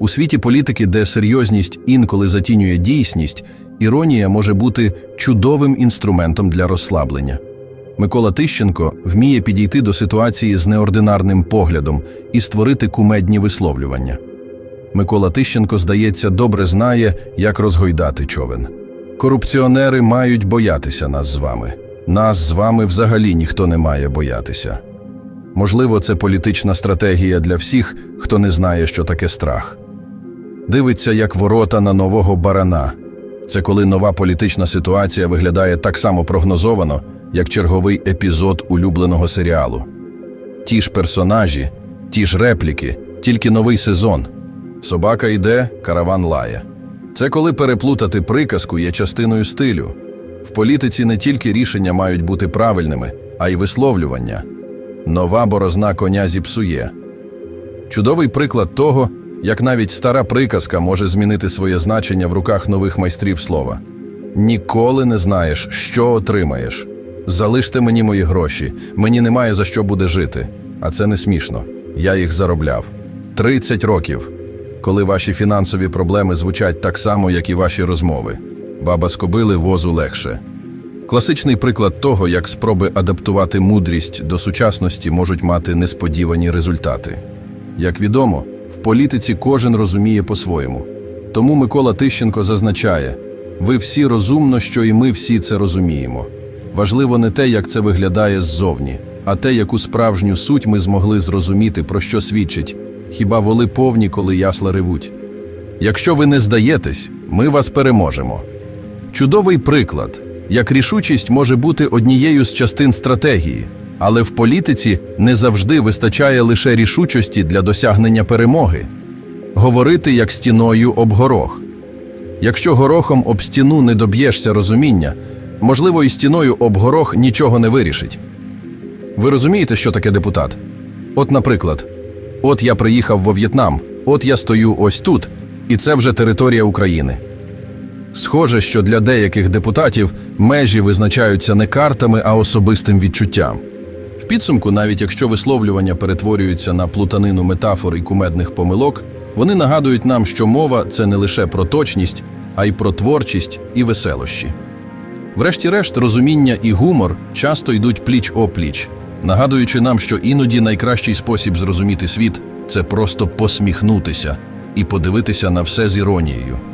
У світі політики, де серйозність інколи затінює дійсність, іронія може бути чудовим інструментом для розслаблення. Микола Тищенко вміє підійти до ситуації з неординарним поглядом і створити кумедні висловлювання. Микола Тищенко, здається, добре знає, як розгойдати човен. Корупціонери мають боятися нас з вами. Нас з вами взагалі ніхто не має боятися. Можливо, це політична стратегія для всіх, хто не знає, що таке страх. Дивиться, як ворота на нового барана. Це коли нова політична ситуація виглядає так само прогнозовано, як черговий епізод улюбленого серіалу. Ті ж персонажі, ті ж репліки, тільки новий сезон. Собака йде, караван лає. Це коли переплутати приказку є частиною стилю. В політиці не тільки рішення мають бути правильними, а й висловлювання. Нова борозна коня зіпсує. Чудовий приклад того, як навіть стара приказка може змінити своє значення в руках нових майстрів слова. Ніколи не знаєш, що отримаєш. Залиште мені мої гроші, мені немає за що буде жити. А це не смішно. Я їх заробляв. 30 років. Коли ваші фінансові проблеми звучать так само, як і ваші розмови. Баба з кобили возу легше. Класичний приклад того, як спроби адаптувати мудрість до сучасності можуть мати несподівані результати. Як відомо, в політиці кожен розуміє по-своєму. Тому Микола Тищенко зазначає: ви всі розумно, що і ми всі це розуміємо. Важливо не те, як це виглядає ззовні, а те, яку справжню суть ми змогли зрозуміти, про що свідчить. Хіба воли повні, коли ясла ревуть? Якщо ви не здаєтесь, ми вас переможемо. Чудовий приклад, як рішучість може бути однією з частин стратегії, але в політиці не завжди вистачає лише рішучості для досягнення перемоги. Говорити як стіною об горох. Якщо горохом об стіну не доб'єшся розуміння, можливо, і стіною об горох нічого не вирішить. Ви розумієте, що таке депутат? От, наприклад, от я приїхав во В'єтнам, от я стою ось тут, і це вже територія України. Схоже, що для деяких депутатів межі визначаються не картами, а особистим відчуттям. В підсумку, навіть якщо висловлювання перетворюються на плутанину метафор і кумедних помилок, вони нагадують нам, що мова це не лише про точність, а й про творчість і веселощі. Врешті-решт, розуміння і гумор часто йдуть пліч опліч, нагадуючи нам, що іноді найкращий спосіб зрозуміти світ це просто посміхнутися і подивитися на все з іронією.